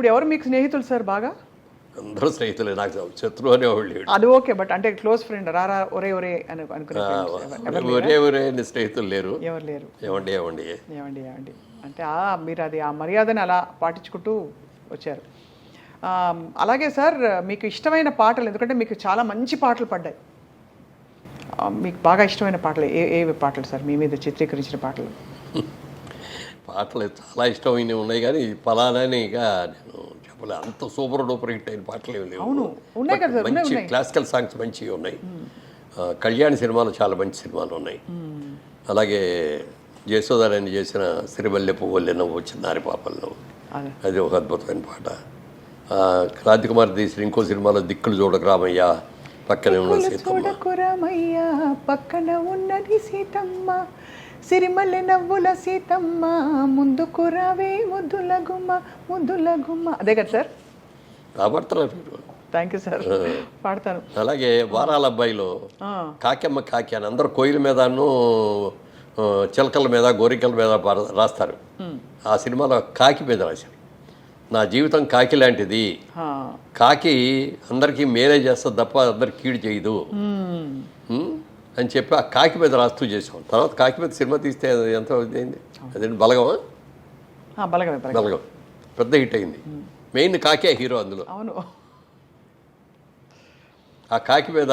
ఇప్పుడు ఎవరు మీకు స్నేహితులు సార్ బాగా? అందరూ స్నేహితులే నాకు శత్రువు అనేవాళ్ళు లేడు. అది ఓకే బట్ అంటే క్లోజ్ ఫ్రెండ్ రారా ఒరే ఒరే అని అనుకునే ఒరే ఒరే అని స్నేహితులు లేరు. ఎవరు లేరు? ఏమండి ఏమండి? ఏమండి ఏమండి? అంటే మీరు అది ఆ మర్యాదని అలా పాటించుకుంటూ వచ్చారు. అలాగే సార్ మీకు ఇష్టమైన పాటలు ఎందుకంటే మీకు చాలా మంచి పాటలు పడ్డాయి. మీకు బాగా ఇష్టమైన పాటలు ఏ ఏ పాటలు సార్? మీ మీద చిత్రీకరించిన పాటలు. పాటలు చాలా ఇష్టమైనవి ఉన్నాయి కానీ ఫలానానిగా నేను చెప్పలే అంత సూపర్ డూపర్ హిట్ అయిన పాటలు ఏమి లేవు. మంచి క్లాసికల్ సాంగ్స్ మంచివి ఉన్నాయి. కళ్యాణ్ సినిమాలు చాలా మంచి సినిమాలు ఉన్నాయి. అలాగే జయసోదారాయణ చేసిన సిరిమల్లె పువ్వులే నవ్వు చిన్నారి పాపలు నవ్వు అదే. ఒక అద్భుతమైన పాట. క్రాంతి కుమార్ తీసిన ఇంకో సినిమాలో దిక్కులు చూడక రామయ్య పక్కనే ఉన్న సీతమ్మ. పక్కన ఉన్నది సీతమ్మ. సిరిమల్లె నవ్వుల సీతమ్మ ముందుకు రావే ముద్దుల గుమ్మ ముద్దుల గుమ్మ అదే కదా సార్? మీరు థ్యాంక్ యూ సార్ పాడతాను. అలాగే వారాల అబ్బాయిలో కాకెమ్మ కాకి అని అందరూ కోయిల మీదను చిలకల మీద గోరికల మీద రాస్తారు. ఆ సినిమాలో కాకి మీద రాశారు. నా జీవితం కాకి లాంటిది. కాకి అందరికీ మేలే చేస్తుంది తప్ప అందరికి కీడు చేయదు. అని చెప్పి ఆ కాకి మీద రాస్తూ చేసాం తర్వాత కాకి మీద సినిమా తీస్తే అది ఎంత అయింది అదేంటి బలగమా? బలగమే బలగం. పెద్ద హిట్ అయింది. మెయిన్ కాకే హీరో అందులో. అవును. ఆ కాకి మీద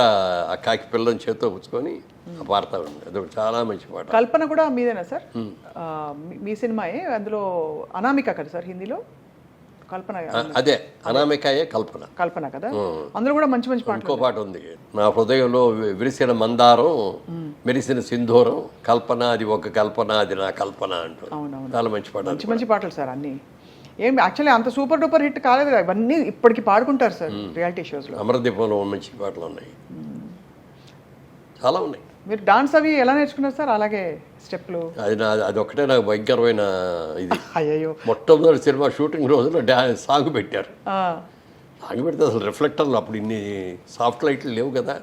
ఆ కాకి పిల్లని చేత్తో పుచ్చుకొని ఆ పాడతా ఉంది అదొకటి చాలా మంచి పాట. కల్పన కూడా మీదేనా సార్? మీ సినిమాయే అందులో అనామిక కదా సార్ హిందీలో? కల్పన అదే అనామికాయే కల్పన. కల్పన కదా? అందులో కూడా మంచి మంచి పాటలు ఇంకో పాట ఉంది. నా హృదయంలో విరిసిన మందారం మెరిసిన సింధూరం కల్పన అది ఒక కల్పన అది నా కల్పన అంటూ. చాలా మంచి పాట. మంచి మంచి పాటలు సార్ అన్ని. ఏం యాక్చువల్లీ అంత సూపర్ డూపర్ హిట్ కాలేదు కదా ఇవన్నీ ఇప్పటికి పాడుకుంటారు సార్ రియాలిటీ షోస్లో. అమరదీపంలో మంచి పాటలు ఉన్నాయి. చాలా ఉన్నాయి. మీరు డాన్స్ అవి ఎలా నేర్చుకున్నారు సార్? అలాగే స్టెప్లు అది నా అది ఒక్కటే నాకు భయంకరమైన ఇది. అయ్యయ్యో. మొట్టమొదటి సినిమా షూటింగ్ రోజున డా సాంగ్ పెట్టారు. సాంగ్ పెడితే అసలు రిఫ్లెక్టర్లు అప్పుడు ఇన్ని సాఫ్ట్ లైట్లు లేవు కదా.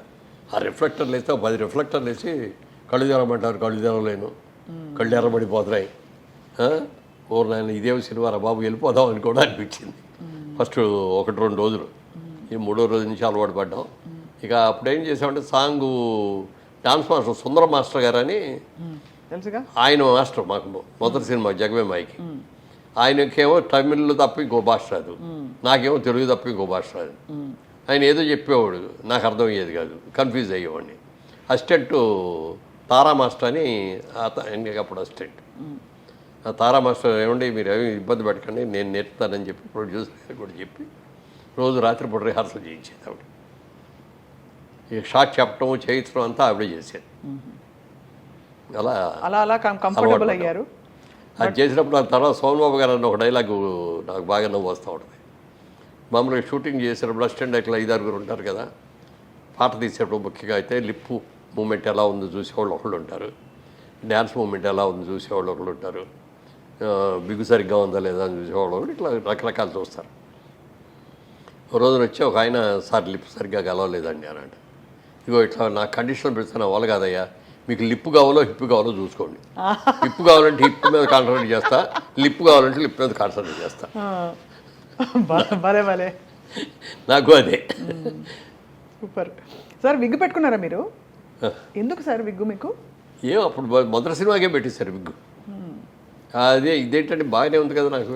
ఆ రిఫ్లెక్టర్లు వేస్తే ఒక పది రిఫ్లెక్టర్లు వేసి కళ్ళు తెరమంటారు కళ్ళు తెరవలేను. కళ్ళు ఎర్రబడిపోతున్నాయి. ఆ? ఓ నాయన సినిమా రా బాబు వెళ్ళిపోదాం అని కూడా అనిపించింది. ఫస్ట్ ఒకటి రెండు రోజులు. ఈ మూడో రోజు నుంచి అలవాటు పడ్డాం. ఇక అప్పుడు ఏం చేసామంటే song dance master Sundara master గారని తెలుసుగా? ఆయన మాస్టర్ మాకు మొదటి సినిమా జగమే మాయికి. ఆయనకేమో తమిళ్ తప్ప ఇంకో భాష రాదు నాకేమో తెలుగు తప్ప ఇంకో భాష రాదు ఆయన ఏదో చెప్పేవాడు నాకు అర్థమయ్యేది కాదు కన్ఫ్యూజ్ అయ్యేవాడిని. అసిస్టెంట్ తారా మాస్టర్ అని అప్పుడు అసిస్టెంట్. ఆ తారా మాస్టర్ ఏమండి మీరు ఏమి ఇబ్బంది పెట్టకండి నేను నేర్పుతానని చెప్పి ప్రొడ్యూసర్ కూడా చెప్పి రోజు రాత్రిపూట రిహార్సల్ చేయించేది ఆవిడ. ఈ షార్ట్ చెప్పడం చేయించడం అంతా ఆవిడే చేసేది. అలా అలా అలా కంఫర్టబుల్ అయ్యారు. అది చేసినప్పుడు ఆ తర్వాత సోమబాబు గారు అన్న ఒక డైలాగ్ నాకు బాగా నవ్వు వస్తూ ఉంటుంది. మామూలుగా షూటింగ్ చేసినప్పుడు అసిస్టెంట్ అట్లా ఐదారుగురు ఉంటారు కదా పాట తీసేటప్పుడు ముఖ్యంగా అయితే లిప్పు మూమెంట్ ఎలా ఉందో చూసేవాళ్ళు ఒకళ్ళు ఉంటారు. డ్యాన్స్ మూమెంట్ ఎలా ఉందో చూసేవాళ్ళు ఒకళ్ళు ఉంటారు. బిగు సరిగ్గా ఉందా లేదా అని చూసేవాళ్ళు ఒకళ్ళు ఇట్లా రకరకాలు చూస్తారు. రోజున వచ్చి ఒక ఆయన సార్ లిప్ సరిగ్గా కలవలేదండి అని అంటే ఇగో ఇట్లా నా కండిషన్ పెడుతున్న వాళ్ళు కాదయ్యా. మీకు లిప్ కావాలో హిప్ కావాలో చూసుకోండి. హిప్ కావాలంటే హిప్ మీద కాన్సన్ట్రేట్ చేస్తా లిప్ కావాలంటే లిప్ మీద కాన్సన్ట్రేట్ చేస్తా. భలే భలే. నాకు అదే. సూపర్. సార్ విగ్గు పెట్టుకున్నారా మీరు? ఎందుకు సార్ విగ్గు మీకు? ఏం అప్పుడు మొదటి సినిమాకే పెట్టేశారు విగ్గు. అదే ఇదేంటంటే బాగానే ఉంది కదా నాకు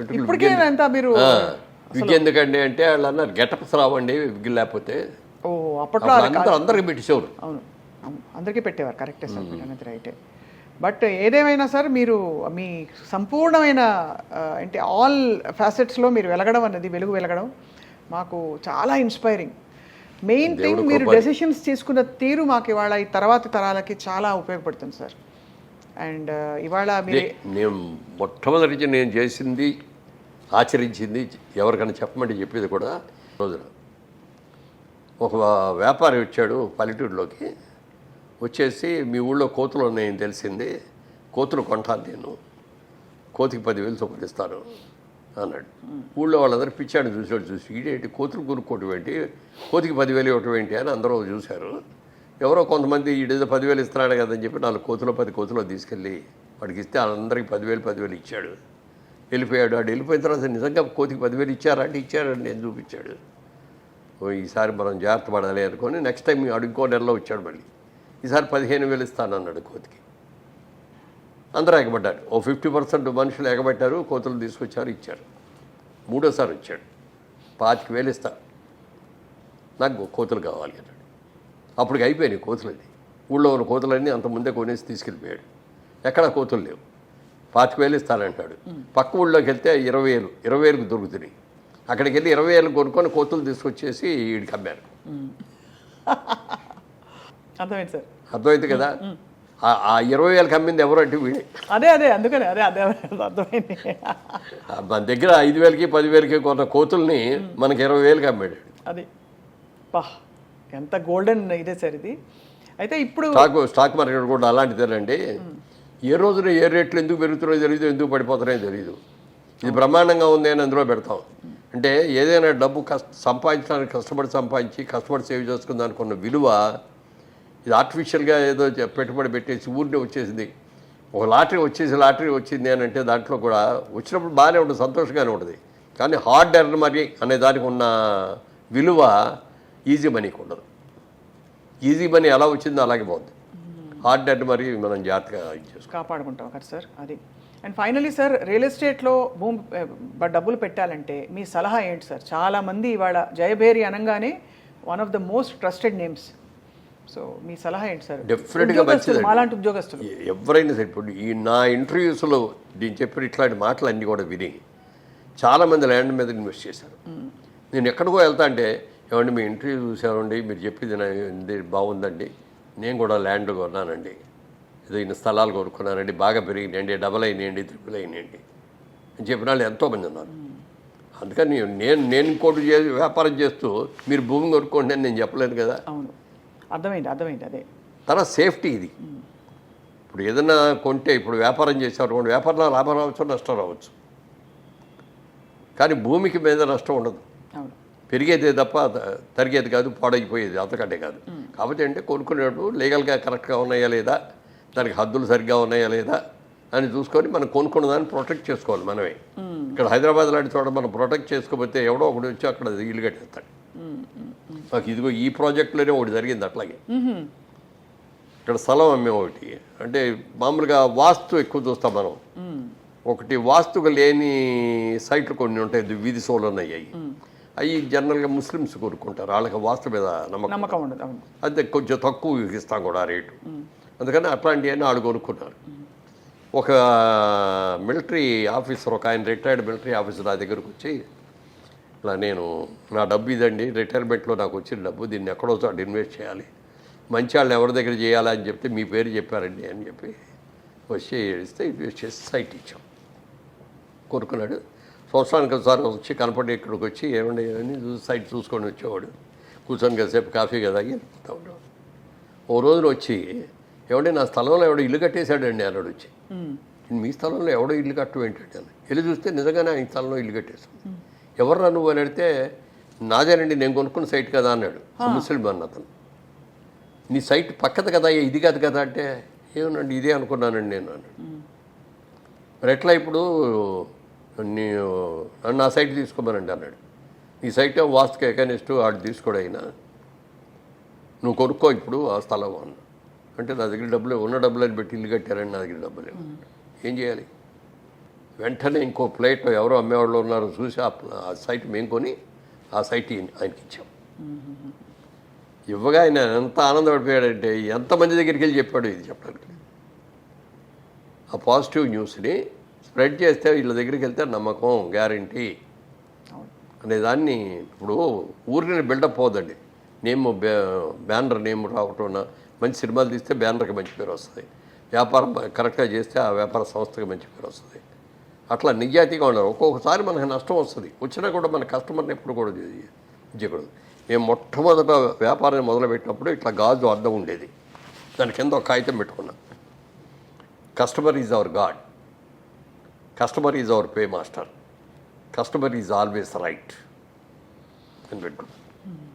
విగ్గు ఎందుకండి అంటే వాళ్ళు అన్నారు గెటప్స్ రావండి విగ్గు లేకపోతే ఓ అప్పట్లో అందరూ అందరికి పెట్టేసేవారు అవును. అవును. అందరికీ పెట్టేవారు కరెక్టే సార్ మీరు రైటే. బట్ ఏదేమైనా సార్ మీరు మీ సంపూర్ణమైన అంటే ఆల్ ఫ్యాసెట్స్లో మీరు వెలగడం అన్నది వెలుగు వెలగడం మాకు చాలా ఇన్స్పైరింగ్. మెయిన్ థింగ్ మీరు. డెసిషన్స్ తీసుకున్న తీరు మాకు ఇవాళ ఈ తర్వాత తరాలకి చాలా ఉపయోగపడుతుంది సార్. అండ్ ఇవాళ నేను మొట్టమొదటి నేను చేసింది ఆచరించింది ఎవరికైనా చెప్పమంటే చెప్పేది కూడా రోజున ఒక వ్యాపారి వచ్చాడు పల్లెటూరులోకి. వచ్చేసి మీ ఊళ్ళో కోతులు ఉన్నాయని తెలిసింది. కోతులు కొంటాను నేను. కోతికి పదివేలు చొప్పున అన్నాడు. ఊళ్ళో వాళ్ళందరూ పిచ్చాడు చూసాడు చూసి ఈడేంటి కోతులు కొనుక్కోవటం ఏంటి? కోతికి పదివేలు ఇవ్వటం ఏంటి? అని అందరూ చూశారు. ఎవరో కొంతమంది ఈడేదో పదివేలు ఇస్తున్నాడు కదని చెప్పి నాలుగు కోతులు పది కోతులు తీసుకెళ్ళి వాడికి ఇస్తే అందరికి పదివేలు పదివేలు ఇచ్చాడు. వెళ్ళిపోయాడు. ఆడు వెళ్ళిపోయిన తర్వాత నిజంగా కోతికి పదివేలు ఇచ్చారా? అంటే నేను చూపించాడు. ఈసారి మనం జాగ్రత్త పడాలి అనుకొని నెక్స్ట్ టైం ఇంకో నెలలో వచ్చాడు మళ్ళీ. ఈసారి పదిహేను వేలు ఇస్తానన్నాడు కోతికి. అందరూ ఎగబడ్డారు. ఓ ఫిఫ్టీ పర్సెంట్ మనుషులు ఎగబట్టారు కోతులు తీసుకొచ్చారు ఇచ్చారు. మూడోసారి వచ్చాడు. పాతిక వేలు ఇస్తా. నాకు కోతులు కావాలి అన్నాడు. అప్పటికి అయిపోయినాయి కోతులన్నీ. ఊళ్ళో ఉన్న కోతులన్నీ అంత ముందే కొనేసి తీసుకెళ్ళిపోయాడు. ఎక్కడ కోతులు లేవు. పాతిక వేలు ఇస్తానంటాడు. పక్క ఊళ్ళోకి వెళ్తే ఇరవై వేలు ఇరవై వేలకు దొరుకుతున్నాయి. అక్కడికి వెళ్ళి ఇరవై వేలు కొనుక్కొని కోతులు తీసుకొచ్చేసి వీడికి అమ్మారు. అర్థమైంది సార్. అర్థమైంది కదా? ఆ- ఇరవై వేలకు అమ్మింది ఎవరు అంటే వీడే. అదే అదే అందుకనే అదే అదే అర్థమైంది. మన దగ్గర ఐదు వేలకి పదివేలకి కొన్న కోతుల్ని మనకి ఇరవై వేలకి అమ్మాడు. అది. పా ఎంత గోల్డెన్ ఇదే సార్ ఇది. అయితే ఇప్పుడు స్టాక్ స్టాక్ మార్కెట్ కూడా అలాంటిదేనండి. ఏ రోజున ఏ రేట్లు ఎందుకు పెరుగుతున్నాయో తెలియదు ఎందుకు పడిపోతున్నాయో తెలియదు ఇది బ్రహ్మాండంగా ఉంది అని అందులో పెడతాం. అంటే ఏదైనా డబ్బు కష్ట సంపాదించడానికి కష్టపడి సంపాదించి కష్టపడి సేవ్ చేసుకుందాం అనుకున్న విలువ ఇది ఆర్టిఫిషియల్గా ఏదో పెట్టుబడి పెట్టేసి ఊరినే వచ్చేసింది. ఒక లాటరీ వచ్చేసి లాటరీ వచ్చింది అని అంటే దాంట్లో కూడా వచ్చినప్పుడు బాగానే ఉంటుంది సంతోషంగానే ఉంటుంది. కానీ హార్డ్ ఎర్న్ మనీ అనే దానికి ఉన్న విలువ ఈజీ మనీకి ఉండదు. ఈజీ మనీ ఎలా వచ్చిందో అలాగే పోతుంది హార్డ్ ఎర్న్ మరీ మనం జాగ్రత్తగా కాపాడుకుంటాం కదా సార్ అది. అండ్ ఫైనలీ సార్ రియల్ ఎస్టేట్లో భూమి బ- డబ్బులు పెట్టాలంటే మీ సలహా ఏంటి సార్ చాలా మంది ఇవాళ జయభేరి అనగానే one of the most trusted names so మీ సలహా ఏంటి సార్ Definitely గా ఉద్యోగస్తులు, మంచిదండి. మాలాంటి ఉద్యోగస్తులు. ఎవరైనా సరే ఇప్పుడు ఈ నా ఇంటర్వ్యూస్లో నేను చెప్పిన ఇట్లాంటి మాటలు అన్నీ కూడా విని చాలామంది ల్యాండ్ మీద ఇన్వెస్ట్ చేశారు. నేను ఎక్కడికో వెళ్తా అంటే ఏమండి మీ ఇంటర్వ్యూ చూసామండి మీరు చెప్పింది బాగుందండి. నేను కూడా ల్యాండ్ కొన్నానండి. ఏదో ఇన్ని స్థలాలు కొనుక్కున్నానండి బాగా పెరిగినాయండి డబల్ అయినాయండి త్రిపుల్ అయినాయండి. అని చెప్పిన వాళ్ళు ఎంతోమంది ఉన్నారు. అందుకని నేను నేను ఇంకోటి చే వ్యాపారం చేస్తూ మీరు భూమి కొనుక్కోండి అని నేను చెప్పలేను కదా. అవును. అర్థమైంది అర్థమైంది అదే. తర్వాత సేఫ్టీ ఇది. ఇప్పుడు ఏదైనా కొంటే ఇప్పుడు వ్యాపారం చేసేవారు వ్యాపారంలో లాభం రావచ్చు నష్టం రావచ్చు. కానీ భూమికి మీద నష్టం ఉండదు. పెరిగేదే తప్ప తరిగేది కాదు పాడైపోయేది అంతకంటే కాదు. కాబట్టి అంటే కొనుక్కునేటప్పుడు లీగల్గా కరెక్ట్గా ఉన్నాయా లేదా? దానికి హద్దులు సరిగ్గా ఉన్నాయా లేదా అని చూసుకొని మనం కొనుక్కున్న దాన్ని ప్రొటెక్ట్ చేసుకోవాలి మనమే. ఇక్కడ హైదరాబాద్ లాంటి చోట మనం ప్రొటెక్ట్ చేసుకోకపోతే ఎవడో ఒకటి వచ్చి అక్కడ ఇల్లు కట్టేస్తాడు. మాకు ఇదిగో ఈ ప్రాజెక్టులోనే ఒకటి జరిగింది అట్లాగే. ఇక్కడ స్థలం అమ్మే ఒకటి. అంటే మామూలుగా వాస్తు ఎక్కువ చూస్తాం మనం. ఒకటి వాస్తుగా లేని సైట్లు కొన్ని ఉంటాయి వీధి సోలు అయ్యాయి. అవి జనరల్గా ముస్లిమ్స్ కోరుకుంటారు. వాళ్ళకి వాస్తు మీద నమ్మకం అదే కొంచెం తక్కువ ఇస్తాం కూడా రేటు. అందుకని అట్లాంటివన్నీ వాళ్ళు కొనుక్కున్నారు. ఒక మిలిటరీ ఆఫీసర్ ఒక ఆయన రిటైర్డ్ మిలిటరీ ఆఫీసర్ నా దగ్గరకు వచ్చి ఇలా నేను నా డబ్బు ఇదండి రిటైర్మెంట్లో నాకు వచ్చిన డబ్బు దీన్ని ఎక్కడో చోట ఇన్వెస్ట్ చేయాలి. మంచి వాళ్ళని ఎవరి దగ్గర చేయాలి? అని చెప్తే మీ పేరు చెప్పారండి అని చెప్పి వచ్చి ఇస్తే ఇన్వెస్ట్ చేసి సైట్ ఇచ్చాం. కొనుక్కున్నాడు. సంవత్సరానికి ఒకసారి వచ్చి కనపడి ఇక్కడికి వచ్చి ఏమండి అని చూసి సైట్ చూసుకొని వచ్చేవాడు. కూర్చొని కాసేపు కాఫీ కదా వెళ్ళిపోతా ఉండేవాడు ఓ రోజున వచ్చి ఏమండి నా స్థలంలో ఎవడో ఇల్లు కట్టేశాడండి అన్నాడు వచ్చి. మీ స్థలంలో ఎవడో ఇల్లు కట్టడం ఏంటంటే అని వెళ్ళి చూస్తే నిజంగానే ఆయన స్థలంలో ఇల్లు కట్టేశాడు. ఎవర్రా నువ్వు అని అడిగితే నాదేనండి నేను కొనుక్కున్న సైట్ కదా అన్నాడు. ఆ. ముస్లిం అన్న అతను. నీ సైట్ పక్కది కదా ఇది కాదు కదా అంటే ఏమనండి ఇదే అనుకున్నానండి నేను అన్నాడు. మరి ఎట్లా ఇప్పుడు నీ నా సైట్ తీసుకోమనండి అన్నాడు. నీ సైట్ ఏమో వాస్తుకి ఎకనిస్ట్ వాడు తీసుకోడు అయినా. నువ్వు కొనుక్కో ఇప్పుడు ఆ స్థలం అన్న అంటే నా దగ్గర డబ్బులు ఉన్న డబ్బులు అని పెట్టి ఇల్లు కట్టారని నా దగ్గర డబ్బులు. ఏం చేయాలి? వెంటనే ఇంకో ప్లేట్ ఎవరో అమ్మేవాళ్ళు ఉన్నారో చూసి ఆ సైట్ మేము కొని ఆ సైట్ ఆయనకి ఇచ్చాం. ఇవ్వగా ఆయన ఎంత ఆనందపడిపోయాడంటే ఎంతమంది దగ్గరికి వెళ్ళి చెప్పాడు ఇది చెప్పడానికి. ఆ పాజిటివ్ న్యూస్ని స్ప్రెడ్ చేస్తే వీళ్ళ దగ్గరికి వెళ్తే నమ్మకం గ్యారంటీ అనే దాన్ని ఇప్పుడు ఊరిని బిల్డప్ పోదండి నేమ్ బ్యానర్ నేమ్ రావటం మంచి సినిమాలు తీస్తే బ్యానర్కి మంచి పేరు వస్తుంది. వ్యాపారం కరెక్ట్గా చేస్తే ఆ వ్యాపార సంస్థకి మంచి పేరు వస్తుంది. అట్లా నిజాయితీగా ఉండాలి ఒక్కొక్కసారి మనకు నష్టం వస్తుంది. వచ్చినా కూడా మన కస్టమర్ని ఎప్పుడు కూడా చేయకూడదు. మేము మొట్టమొదట వ్యాపారం మొదలుపెట్టినప్పుడు ఇట్లా గాజు అద్దం ఉండేది. దాని కింద ఒక కాగితం పెట్టుకున్నాం. Customer is our god. Customer is our paymaster. Customer is always right. అని పెట్టుకున్నాం.